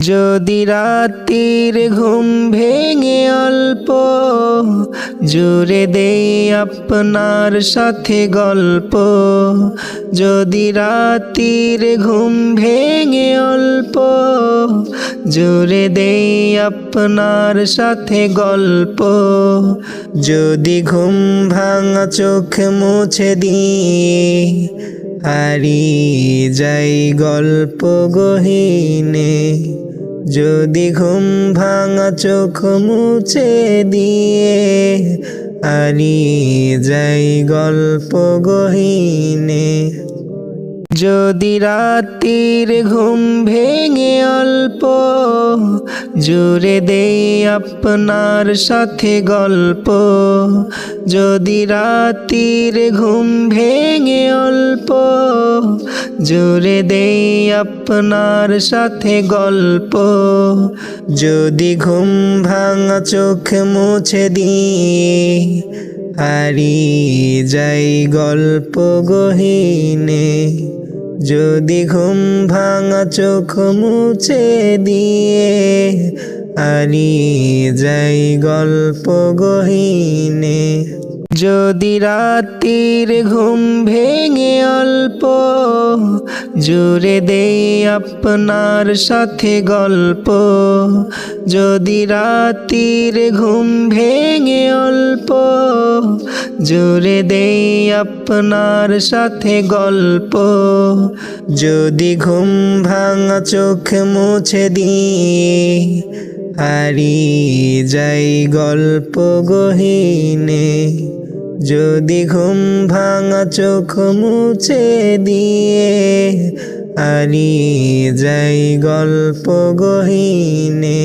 যদি রাত্রির ঘুম ভেঙে অল্প, জুড়ে দেই আপনার সাথে গল্প। যদি রাত্রির ঘুম ভেঙে অল্প, জুড়ে দেই আপনার সাথে গল্প। যদি ঘুম ভাঙা চোখ মুছে দিয়ে হারিয়ে যাই গল্প গহিনে যদি ঘুম ভাঙা চোখ মুছে দিয়ে হারিয়ে যাই গল্প গহিনে, যদি রাত্রির ঘুম ভেঙে অল্প জুড়ে দেই আপনার সাথে গল্প, যদি রাত্রির ঘুম ভেঙে অল্প জুড়ে দেই আপনার সাথে গল্প। যদি ঘুম ভাঙা চোখ মুছে দিয়ে হারিয়ে যাই গল্প গহিনে, যদি ঘুম ভাঙা চোখ মুছে দিয়ে হারিয়ে যাই গল্প গহিনে, যদি রাত্রির ঘুম ভেঙে অল্প জুড়ে দেই আপনার সাথে গল্প। যদি রাত্রির ঘুম ভেঙে অল্প, জুড়ে দেই আপনার সাথে গল্প। যদি ঘুম ভাঙা চোখ মুছে দিয়ে হারিয়ে যাই গল্প গহিনে যদি ঘুম ভাঙা চোখ মুছে দিয়ে হারিয়ে যাই গল্প গহিনে।